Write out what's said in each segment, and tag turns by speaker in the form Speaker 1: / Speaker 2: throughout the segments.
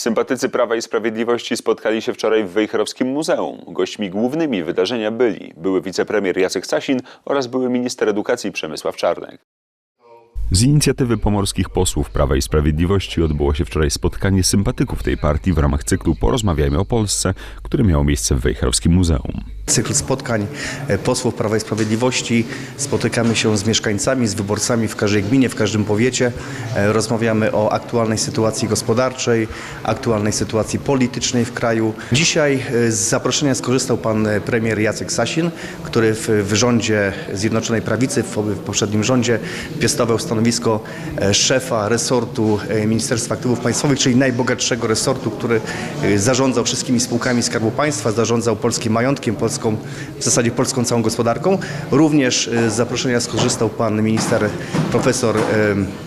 Speaker 1: Sympatycy Prawa i Sprawiedliwości spotkali się wczoraj w Wejherowskim Muzeum. Gośćmi głównymi wydarzenia byli były wicepremier Jacek Sasin oraz były minister edukacji Przemysław Czarnek. Z inicjatywy pomorskich posłów Prawa i Sprawiedliwości odbyło się wczoraj spotkanie sympatyków tej partii w ramach cyklu Porozmawiajmy o Polsce, które miało miejsce w Wejherowskim Muzeum.
Speaker 2: Cykl spotkań e, posłów Prawa i Sprawiedliwości. Spotykamy się z mieszkańcami, z wyborcami w każdej gminie, w każdym powiecie. E, Rozmawiamy o aktualnej sytuacji gospodarczej, aktualnej sytuacji politycznej w kraju. Dzisiaj e, z zaproszenia skorzystał pan premier Jacek Sasin, który w, rządzie Zjednoczonej Prawicy, w, poprzednim rządzie piastował stanowisko szefa resortu Ministerstwa Aktywów Państwowych, czyli najbogatszego resortu, który zarządzał wszystkimi spółkami Skarbu Państwa, zarządzał polskim majątkiem, polską, w zasadzie polską całą gospodarką. Również e, z zaproszenia skorzystał pan minister profesor e,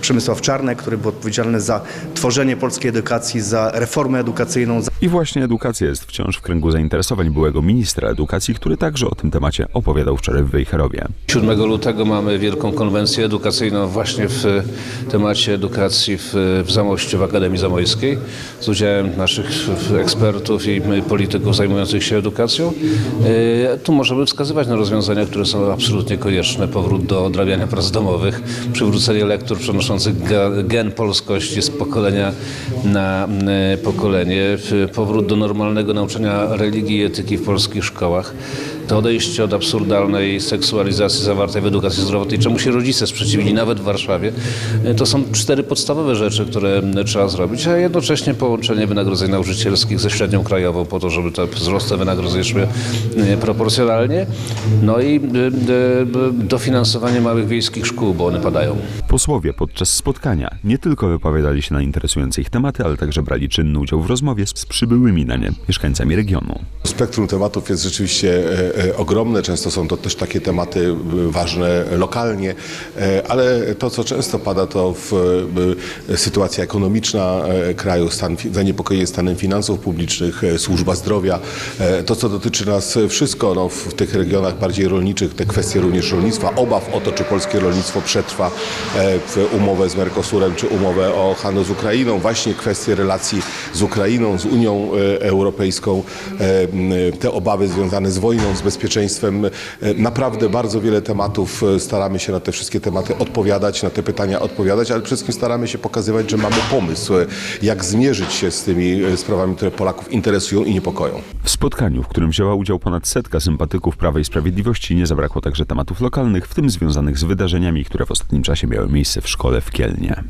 Speaker 2: Przemysław Czarnek, który był odpowiedzialny za tworzenie polskiej edukacji, za reformę edukacyjną,
Speaker 1: I właśnie edukacja jest wciąż w kręgu zainteresowań byłego ministra edukacji, który także o tym temacie opowiadał wczoraj w Wejherowie.
Speaker 3: 7 lutego mamy wielką konwencję edukacyjną właśnie w temacie edukacji w, w Zamościu, w Akademii Zamojskiej z udziałem naszych ekspertów i polityków zajmujących się edukacją. E, Tu możemy wskazywać na rozwiązania, które są absolutnie konieczne. Powrót do odrabiania prac domowych, przywrócenie lektur przenoszących gen polskości z pokolenia na e, pokolenie, powrót do normalnego nauczania religii i etyki w polskich szkołach. To odejście od absurdalnej seksualizacji zawartej w edukacji zdrowotnej, czemu się rodzice sprzeciwili nawet w Warszawie, e, to są cztery podstawowe rzeczy, które trzeba zrobić, a jednocześnie połączenie wynagrodzeń nauczycielskich ze średnią krajową po to, żeby te wzrosty wynagrodzeń szły proporcjonalnie, no i e, e, dofinansowanie małych wiejskich szkół, bo one padają.
Speaker 1: Posłowie podczas spotkania nie tylko wypowiadali się na interesujące ich tematy, ale także brali czynny udział w rozmowie z przybyłymi na nie mieszkańcami regionu.
Speaker 4: Spektrum tematów jest rzeczywiście e, e, ogromne. Często są to też takie tematy e, ważne lokalnie, ale to, co często pada, to w, sytuacja ekonomiczna kraju, stan, zaniepokojenie stanem finansów publicznych, służba zdrowia. To, co dotyczy nas wszystko no, w tych regionach bardziej rolniczych, te kwestie również rolnictwa, obaw o to, czy polskie rolnictwo przetrwa umowę z Mercosurem, czy umowę o handlu z Ukrainą, właśnie kwestie relacji z Ukrainą, z Unią Europejską, te obawy związane z wojną, z bezpieczeństwem. E, Naprawdę bardzo wiele tematów. e, Staramy się na te wszystkie tematy odpowiadać, na te pytania odpowiadać, ale przede wszystkim staramy się pokazywać, że mamy pomysł, e, jak zmierzyć się z tymi e, sprawami, które Polaków interesują i niepokoją.
Speaker 1: W spotkaniu, w którym wzięła udział ponad setka sympatyków Prawa i Sprawiedliwości, nie zabrakło także tematów lokalnych, w tym związanych z wydarzeniami, które w ostatnim czasie miały miejsce w szkole w Kielnie.